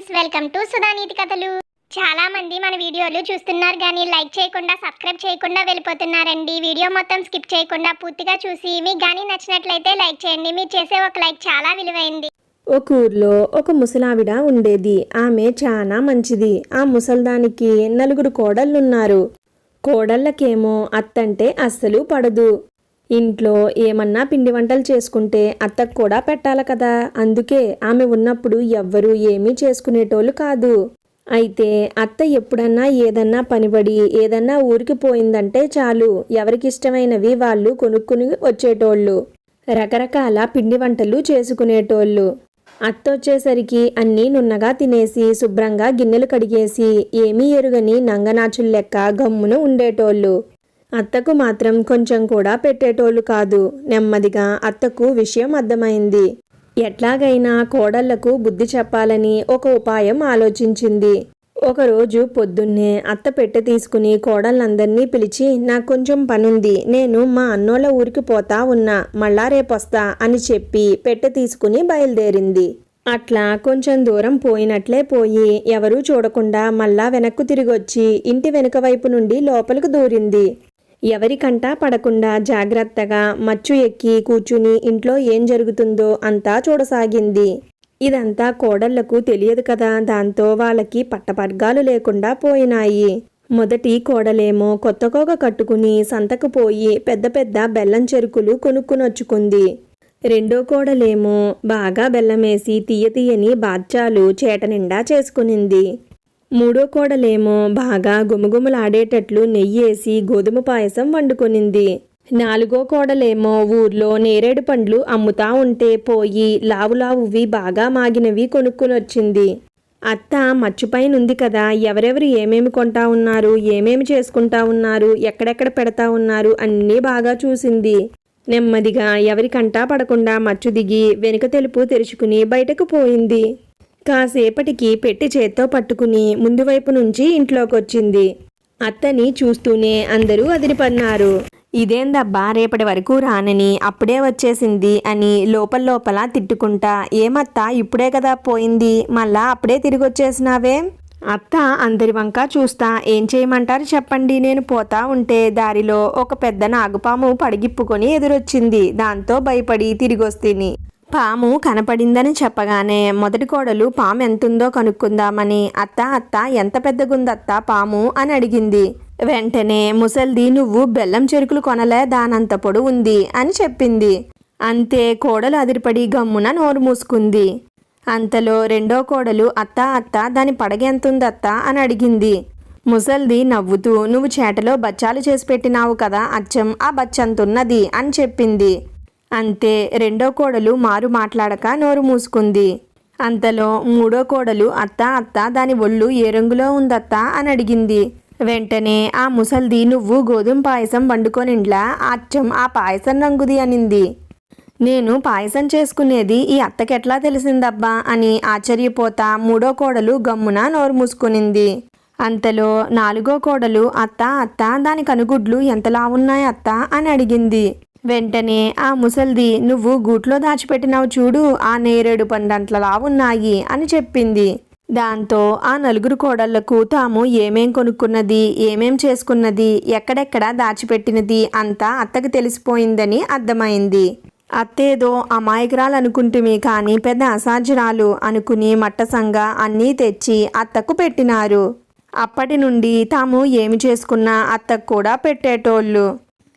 Friends welcome to సుధానీతి కథలు. చాలా మంది మన వీడియోలు చూస్తున్నారు కానీ లైక్ చేయకుండా సబ్స్క్రైబ్ చేయకుండా వెళ్ళిపోతున్నారండి. వీడియో మొత్తం స్కిప్ చేయకుండా పూర్తిగా చూసి మీకు కానీ నచ్చినట్లయితే లైక్ చేయండి. మీరు చేసే ఒక లైక్ చాలా విలువైంది. ఒక ఊర్లో ఒక ముసలావిడ ఉండేది. ఆమె చాలా మంచిది. ఆ ముసల్దానికి నలుగురు కోడళ్ళున్నారు. కోడళ్ళకేమో అత్తంటే అస్సలు పడదు. ఇంట్లో ఏమన్నా పిండి వంటలు చేసుకుంటే అత్తకు కూడా పెట్టాలి కదా. అందుకే ఆమె ఉన్నప్పుడు ఎవ్వరూ ఏమీ చేసుకునేటోళ్ళు కాదు. అయితే అత్త ఎప్పుడన్నా ఏదన్నా పనిబడి ఏదన్నా ఊరికి పోయిందంటే చాలు. ఎవరికిష్టమైనవి వాళ్ళు కొనుక్కుని వచ్చేటోళ్ళు. రకరకాల పిండి వంటలు చేసుకునేటోళ్ళు. అత్త వచ్చేసరికి అన్నీ నున్నగా తినేసి శుభ్రంగా గిన్నెలు కడిగేసి ఏమీ ఎరుగని నంగనాచులు లెక్క గమ్మున ఉండేటోళ్ళు. అత్తకు మాత్రం కొంచెం కూడా పెట్టేటోళ్ళు కాదు. నెమ్మదిగా అత్తకు విషయం అర్థమైంది. ఎట్లాగైనా కోడళ్ళకు బుద్ధి చెప్పాలని ఒక ఉపాయం ఆలోచించింది. ఒకరోజు పొద్దున్నే అత్త పెట్టె తీసుకుని కోడళ్ళందరినీ పిలిచి నాకు కొంచెం పనుంది. నేను మా అన్నోళ్ళ ఊరికి పోతా ఉన్నా. మళ్ళా రేపొస్తా అని చెప్పి పెట్టె తీసుకుని బయలుదేరింది. అట్లా కొంచెం దూరం పోయినట్లే పోయి ఎవరూ చూడకుండా మళ్ళా వెనక్కు తిరిగొచ్చి ఇంటి వెనుక వైపు నుండి లోపలికి దూరింది. ఎవరికంటా పడకుండా జాగ్రత్తగా మచ్చు ఎక్కి కూర్చుని ఇంట్లో ఏం జరుగుతుందో అంతా చూడసాగింది. ఇదంతా కోడళ్ళకు తెలియదు కదా దాంతో వాళ్ళకి పట్టపర్గాలు లేకుండా పోయినాయి. మొదటి కోడలేమో కొత్త కోగ కట్టుకుని సంతకు పోయి పెద్ద పెద్ద బెల్లం చెరుకులు కొనుక్కునొచ్చుకుంది. రెండో కోడలేమో బాగా బెల్లమేసి తీయ తీయని బాద్చాలు చేట నిండా చేసుకునింది. మూడో కోడలేమో బాగా గుమగుమలాడేటట్లు నెయ్యేసి గోధుమ పాయసం వండుకొనింది. నాలుగో కోడలేమో ఊర్లో నేరేడు పండ్లు అమ్ముతా ఉంటే పోయి లావులావువి బాగా మాగినవి కొనుక్కునొచ్చింది. అత్త మచ్చుపైనుంది కదా ఎవరెవరు ఏమేమి కొంటా ఉన్నారు ఏమేమి చేసుకుంటా ఉన్నారు ఎక్కడెక్కడ పెడతా ఉన్నారు అన్నీ బాగా చూసింది. నెమ్మదిగా ఎవరికంటా పడకుండా మచ్చు దిగి వెనుక తెలుపు తెరుచుకుని బయటకు పోయింది. కాసేపటికి పెట్టి చేత్తో పట్టుకుని ముందు వైపు నుంచి ఇంట్లోకొచ్చింది. అత్తని చూస్తూనే అందరూ అదిరిపన్నారు ఇదేందబ్బా రేపటి వరకు రానని అప్పుడే వచ్చేసింది అని లోపల లోపల తిట్టుకుంటా ఏమత్తా ఇప్పుడే కదా పోయింది మళ్ళా అప్పుడే తిరిగి వచ్చేసినావే అత్త అందరి వంక చూస్తా ఏం చేయమంటారు చెప్పండి నేను పోతా ఉంటే దారిలో ఒక పెద్ద నాగుపాము పడిగిప్పుకొని ఎదురొచ్చింది దాంతో భయపడి తిరిగొస్తిని. పాము కనపడిందని చెప్పగానే మొదటి కోడలు పాము ఎంతుందో కనుక్కుందామని అత్త అత్త ఎంత పెద్దగుందత్త పాము? అని అడిగింది. వెంటనే ముసల్ది నువ్వు బెల్లం చెరుకులు కొనలే దానంత పొడు ఉంది అని చెప్పింది. అంతే కోడలు అదిరిపడి గమ్మున నోరు మూసుకుంది. అంతలో రెండో కోడలు అత్త అత్త దాని పడగెంతుందత్త అని అడిగింది. ముసల్ది నవ్వుతూ నువ్వు చేటలో బచ్చాలు చేసి పెట్టినావు కదా అచ్చం ఆ బచ్చంతున్నది అని చెప్పింది. అంతే రెండో కోడలు మారు మాట్లాడక నోరు మూసుకుంది. అంతలో మూడో కోడలు అత్త అత్త దాని ఒళ్ళు ఏ రంగులో ఉందత్త? అని అడిగింది. వెంటనే ఆ ముసల్ది నువ్వు గోధుమ పాయసం వండుకొనిండ్లా? అచ్చం ఆ పాయసం రంగుది అనింది. నేను పాయసం చేసుకునేది ఈ అత్తకెట్లా తెలిసిందబ్బా? అని ఆశ్చర్యపోతా మూడో కోడలు గమ్మున నోరు మూసుకునింది. అంతలో నాలుగో కోడలు అత్త అత్త దాని కనుగుడ్లు ఎంతలా ఉన్నాయి అత్త? అని అడిగింది. వెంటనే ఆ ముసల్ది నువ్వు గూట్లో దాచిపెట్టినావు చూడు ఆ నేరేడు పండంట్లలా ఉన్నాయి అని చెప్పింది. దాంతో ఆ నలుగురు కోడళ్ళకు తాము ఏమేం కొనుక్కున్నది ఏమేం చేసుకున్నది ఎక్కడెక్కడ దాచిపెట్టినది అంతా అత్తకు తెలిసిపోయిందని అర్థమైంది. అత్తేదో అమాయకురాలు అనుకుంటుమి కానీ పెద్ద అసాధ్యురాలు అనుకుని మట్టసంగా అన్నీ తెచ్చి అత్తకు పెట్టినారు. అప్పటి నుండి తాము ఏమి చేసుకున్నా అత్తకు కూడా పెట్టేటోళ్ళు.